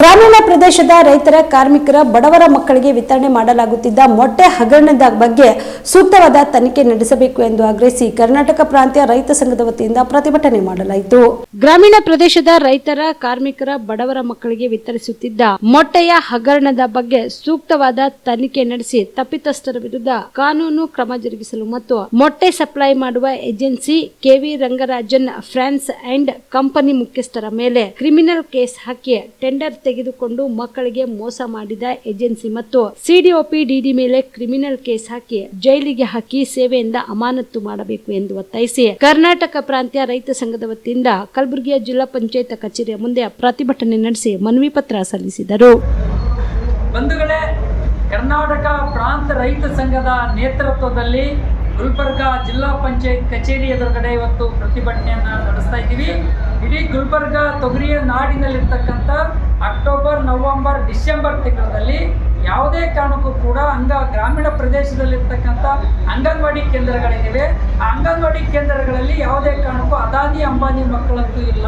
ಗ್ರಾಮೀಣ ಪ್ರದೇಶದ ರೈತರ, ಕಾರ್ಮಿಕರ, ಬಡವರ ಮಕ್ಕಳಿಗೆ ವಿತರಣೆ ಮಾಡಲಾಗುತ್ತಿದ್ದ ಮೊಟ್ಟೆ ಹಗರಣದ ಬಗ್ಗೆ ಸೂಕ್ತವಾದ ತನಿಖೆ ನಡೆಸಬೇಕು ಎಂದು ಆಗ್ರಹಿಸಿ ಕರ್ನಾಟಕ ಪ್ರಾಂತ್ಯ ರೈತ ಸಂಘದ ವತಿಯಿಂದ ಪ್ರತಿಭಟನೆ ಮಾಡಲಾಯಿತು. ಗ್ರಾಮೀಣ ಪ್ರದೇಶದ ರೈತರ, ಕಾರ್ಮಿಕರ, ಬಡವರ ಮಕ್ಕಳಿಗೆ ವಿತರಿಸುತ್ತಿದ್ದ ಮೊಟ್ಟೆಯ ಹಗರಣದ ಬಗ್ಗೆ ಸೂಕ್ತವಾದ ತನಿಖೆ ನಡೆಸಿ ತಪ್ಪಿತಸ್ಥರ ವಿರುದ್ಧ ಕಾನೂನು ಕ್ರಮ ಜರುಗಿಸಲು ಮತ್ತು ಮೊಟ್ಟೆ ಸಪ್ಲೈ ಮಾಡುವ agency KV Rangarajan France and company ಮುಖ್ಯಸ್ಥರ ಮೇಲೆ ಕ್ರಿಮಿನಲ್ ಕೇಸ್ ಹಾಕಿ ಟೆಂಡರ್ ತೆಗೆದುಕೊಂಡು ಮಕ್ಕಳಿಗೆ ಮೋಸ ಮಾಡಿದ ಏಜೆನ್ಸಿ ಮತ್ತು ಸಿಡಿಒಪಿ ಡಿಡಿ ಮೇಲೆ ಕ್ರಿಮಿನಲ್ ಕೇಸ್ ಹಾಕಿ ಜೈಲಿಗೆ ಹಾಕಿ ಸೇವೆಯಿಂದ ಅಮಾನತ್ತು ಮಾಡಬೇಕು ಎಂದು ಒತ್ತಾಯಿಸಿ ಕರ್ನಾಟಕ ಪ್ರಾಂತ್ಯ ರೈತ ಸಂಘದ ವತಿಯಿಂದ ಕಲಬುರಗಿಯ ಜಿಲ್ಲಾ ಪಂಚಾಯತ್ ಕಚೇರಿಯ ಮುಂದೆ ಪ್ರತಿಭಟನೆ ನಡೆಸಿ ಮನವಿ ಪತ್ರ ಸಲ್ಲಿಸಿದರು. ಬಂಧುಗಳೇ, ಕರ್ನಾಟಕ ಪ್ರಾಂತ ರೈತ ಸಂಘದ ನೇತೃತ್ವದಲ್ಲಿ ಗುಲ್ಬರ್ಗ ಜಿಲ್ಲಾ ಪಂಚಾಯತ್ ಕಚೇರಿ ಎದುರುಗಡೆ ಇವತ್ತು ಪ್ರತಿಭಟನೆಯನ್ನು ನಡೆಸ್ತಾ ಇದ್ದೀವಿ. ಇಡೀ ಗುಲ್ಬರ್ಗ ತೊಗರಿಯ ನಾಡಿನಲ್ಲಿರ್ತಕ್ಕಂಥ ಅಕ್ಟೋಬರ್, ನವಂಬರ್, ಡಿಸೆಂಬರ್ ತಿಂಗಳಲ್ಲಿ ಯಾವುದೇ ಕಾರಣಕ್ಕೂ ಕೂಡ ಅಂಗ ಗ್ರಾಮೀಣ ಪ್ರದೇಶದಲ್ಲಿರ್ತಕ್ಕಂಥ ಅಂಗನವಾಡಿ ಕೇಂದ್ರಗಳಿವೆ. ಆ ಅಂಗನವಾಡಿ ಕೇಂದ್ರಗಳಲ್ಲಿ ಯಾವುದೇ ಕಾರಣಕ್ಕೂ ಅದಾನಿ, ಅಂಬಾನಿ ಮಕ್ಕಳಂತೂ ಇಲ್ಲ.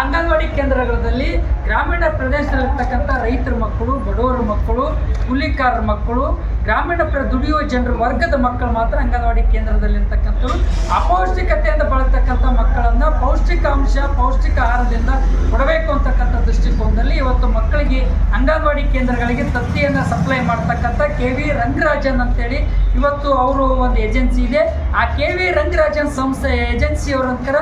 ಅಂಗನವಾಡಿ ಕೇಂದ್ರಗಳಲ್ಲಿ ಗ್ರಾಮೀಣ ಪ್ರದೇಶದಲ್ಲಿರ್ತಕ್ಕಂಥ ರೈತರ ಮಕ್ಕಳು, ಬಡವರ ಮಕ್ಕಳು, ಕೂಲಿಕಾರರ ಮಕ್ಕಳು, ಗ್ರಾಮೀಣ ಪ್ರ ದುಡಿಯುವ ಜನರ, ವರ್ಗದ ಮಕ್ಕಳು ಮಾತ್ರ ಅಂಗನವಾಡಿ ಕೇಂದ್ರದಲ್ಲಿರ್ತಕ್ಕಂಥವ್ರು. ಅಪೌಷ್ಟಿಕತೆಯಿಂದ ಬಳಲ್ತಕ್ಕಂಥ ಮಕ್ಕಳನ್ನು ಪೌಷ್ಟಿಕಾಂಶ, ಪೌಷ್ಟಿಕ ಆಹಾರದಿಂದ ಕೊಡಬೇಕು ಅಂತಕ್ಕಂಥ ದೃಷ್ಟಿಕೋನದಲ್ಲಿ ಇವತ್ತು ಮಕ್ಕಳಿಗೆ ಅಂಗನವಾಡಿ ಕೇಂದ್ರಗಳಿಗೆ ತತ್ತಿಯನ್ನು ಸಪ್ಲೈ ಮಾಡ್ತಕ್ಕಂಥ ಕೆ ವಿ ರಂಗರಾಜನ್ ಅಂತೇಳಿ ಇವತ್ತು ಅವರು ಒಂದು ಏಜೆನ್ಸಿ ಇದೆ. ಆ ಕೆ ವಿ ರಂಗರಾಜನ್ ಸಂಸ್ಥೆ ಏಜೆನ್ಸಿಯವರಂತರ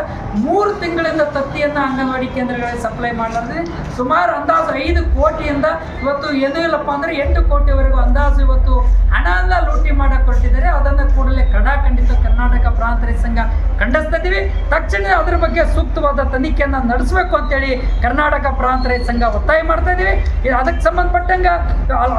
ಮೂರು ತಿಂಗಳಿಂದ ತತ್ತಿಯನ್ನು ಅಂಗನವಾಡಿ ಕೇಂದ್ರಗಳಲ್ಲಿ ಸಪ್ಲೈ ಮಾಡಲಾಗಿದೆ. ಸುಮಾರು ಅಂದಾಜು ಐದು ಕೋಟಿಯಿಂದ ಇವತ್ತು ಏನೂ ಇಲ್ಲಪ್ಪ ಅಂದರೆ ಎಂಟು ಕೋಟಿವರೆಗೂ ಅಂದಾಜು ಇವತ್ತು ಹಣನ ಲೂಟಿ ಮಾಡಕ್ಕೆ ಕೊಟ್ಟಿದ್ದಾರೆ ಅದನ್ನು ಕೂಡಲೇ ಕಡಾಖಂಡಿತ ಕರ್ನಾಟಕ ಪ್ರಾಂತ ರೈತ ಸಂಘ ಖಂಡಿಸ್ತಾ ಇದ್ದೀವಿ ತಕ್ಷಣ ಅದರ ಬಗ್ಗೆ ಸೂಕ್ತವಾದ ತನಿಖೆಯನ್ನು ನಡೆಸಬೇಕು ಅಂತೇಳಿ ಕರ್ನಾಟಕ ಪ್ರಾಂತ ರೈತ ಸಂಘ ಒತ್ತಾಯ ಮಾಡ್ತಾ ಇದ್ದೀವಿ. ಇದು ಅದಕ್ಕೆ ಸಂಬಂಧಪಟ್ಟಂಗೆ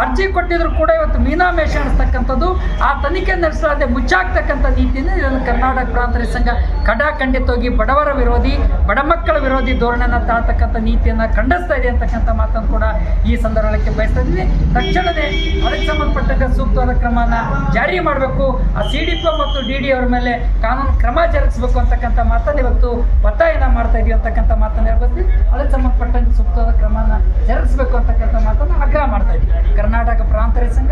ಅರ್ಜಿ ಕೊಟ್ಟಿದ್ರು ಕೂಡ ಇವತ್ತು ಮೀನಾಮೇಷ ಅನ್ನಿಸ್ತಕ್ಕಂಥದ್ದು. ಆ ತನಿಖೆ ನಡೆಸಲಾದೆ ಮುಚ್ಚಾಕ್ತಕ್ಕಂಥ ನೀತಿಯಿಂದ ಇದನ್ನು ಕರ್ನಾಟಕ ಪ್ರಾಂತರ ರೈತ ಸಂಘ ಕಡಾಖಂಡಿತವಾಗಿ ಬಡವರ ವಿರೋಧಿ, ಬಡ ಮಕ್ಕಳ ವಿರೋಧಿ ಧೋರಣೆಯನ್ನು ತಾಳ್ತಕ್ಕಂಥ ನೀತಿಯನ್ನು ಖಂಡಿಸ್ತಾ ಇದೆ ಅಂತಕ್ಕಂಥ ಮಾತನ್ನು ಕೂಡ ಈ ಸಂದರ್ಭಕ್ಕೆ ಬಯಸ್ತಾ ಇದ್ದೀವಿ. ತಕ್ಷಣವೇ ಅದಕ್ಕೆ ಸಂಬಂಧಪಟ್ಟಂತೆ ಸೂಕ್ತವಾದ ಕ್ರಮನ ಜಾರಿ ಮಾಡಬೇಕು. ಆ ಸಿ ಡಿ ಪಿ ಮತ್ತು ಡಿ ಡಿ ಅವರ ಮೇಲೆ ಕಾನೂನು ಕ್ರಮ ಜರುಗಿಸಬೇಕು ಅಂತಕ್ಕಂಥ ಮಾತನ್ನು ಇವತ್ತು ಒತ್ತಾಯನ ಮಾಡ್ತಾ ಇದೀವಿ ಅಂತಕ್ಕಂಥ ಮಾತನ್ನು ಹೇಳ್ಬೋದು ಅದಕ್ಕೆ ಸಂಬಂಧಪಟ್ಟಂತೆ ಸೂಕ್ತವಾದ ಕ್ರಮನ ಜರುಗಿಸಬೇಕು ಅಂತಕ್ಕಂಥ ಮಾತನ್ನು ಆಗ್ರಹ ಮಾಡ್ತಾ ಇದ್ದೀವಿ ಕರ್ನಾಟಕ ಪ್ರಾಂತ ರೈತ ಸಂಘ